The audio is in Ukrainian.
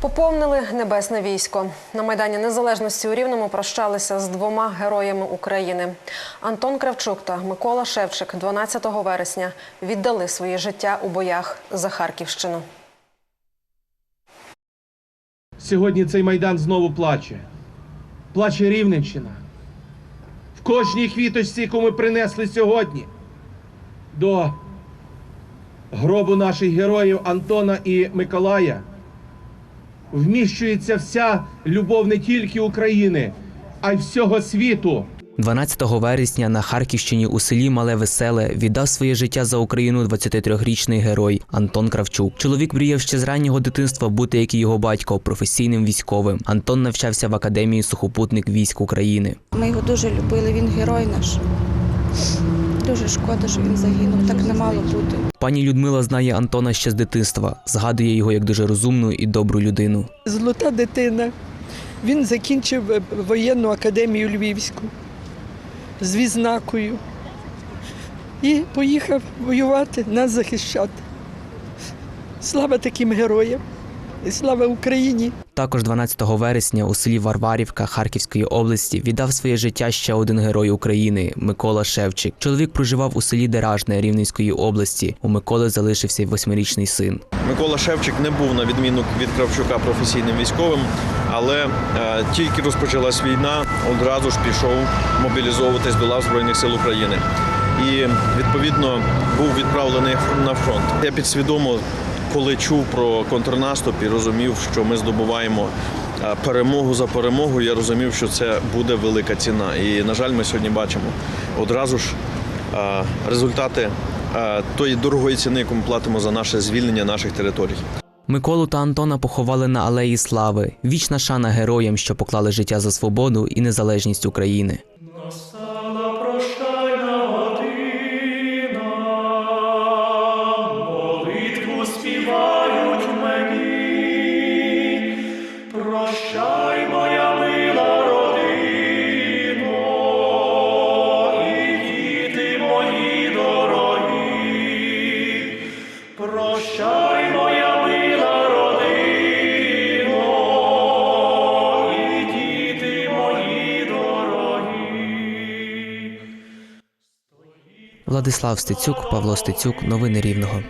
Поповнили небесне військо. На Майдані Незалежності у Рівному прощалися з двома героями України. Антон Кравчук та Микола Шевчик 12 вересня віддали своє життя у боях за Харківщину. Сьогодні цей майдан знову плаче. Плаче Рівненщина. В кожній квіточці, яку ми принесли сьогодні, до гробу наших героїв Антона і Миколая, вміщується вся любов не тільки України, а й всього світу. 12 вересня на Харківщині у селі Мале Веселе віддав своє життя за Україну 23-річний герой Антон Кравчук. Чоловік мріяв ще з раннього дитинства бути, як і його батько, професійним військовим. Антон навчався в академії сухопутник військ України. Ми його дуже любили, він герой наш. Дуже шкода, що він загинув. Так не мало бути. Пані Людмила знає Антона ще з дитинства, згадує його як дуже розумну і добру людину. Золота дитина. Він закінчив е, воєнну академію Львівську з відзнакою і поїхав воювати, нас захищати. Слава таким героям і слава Україні! Також 12 вересня у селі Варварівка Харківської області віддав своє життя ще один герой України Микола Шевчик. Чоловік проживав у селі Деражне Рівненської області. У Миколи залишився й восьмирічний син. Микола Шевчик не був на відміну від Кравчука професійним військовим, але е, тільки розпочалась війна, одразу ж пішов мобілізовуватись до лав Збройних сил України. І відповідно був відправлений на фронт. Я підсвідомо, коли чув про контрнаступ і розумів, що ми здобуваємо перемогу за перемогою, я розумів, що це буде велика ціна. І, на жаль, ми сьогодні бачимо одразу ж результати тої дорогої ціни, яку ми платимо за наше звільнення наших територій. Миколу та Антона поховали на алеї Слави. Вічна шана героям, що поклали життя за свободу і незалежність України. Прощай, моя мила родино, і діти мої дорогі. Прощай, моя мила родино. Владислав Стецюк, Павло Стецюк. Новини Рівного.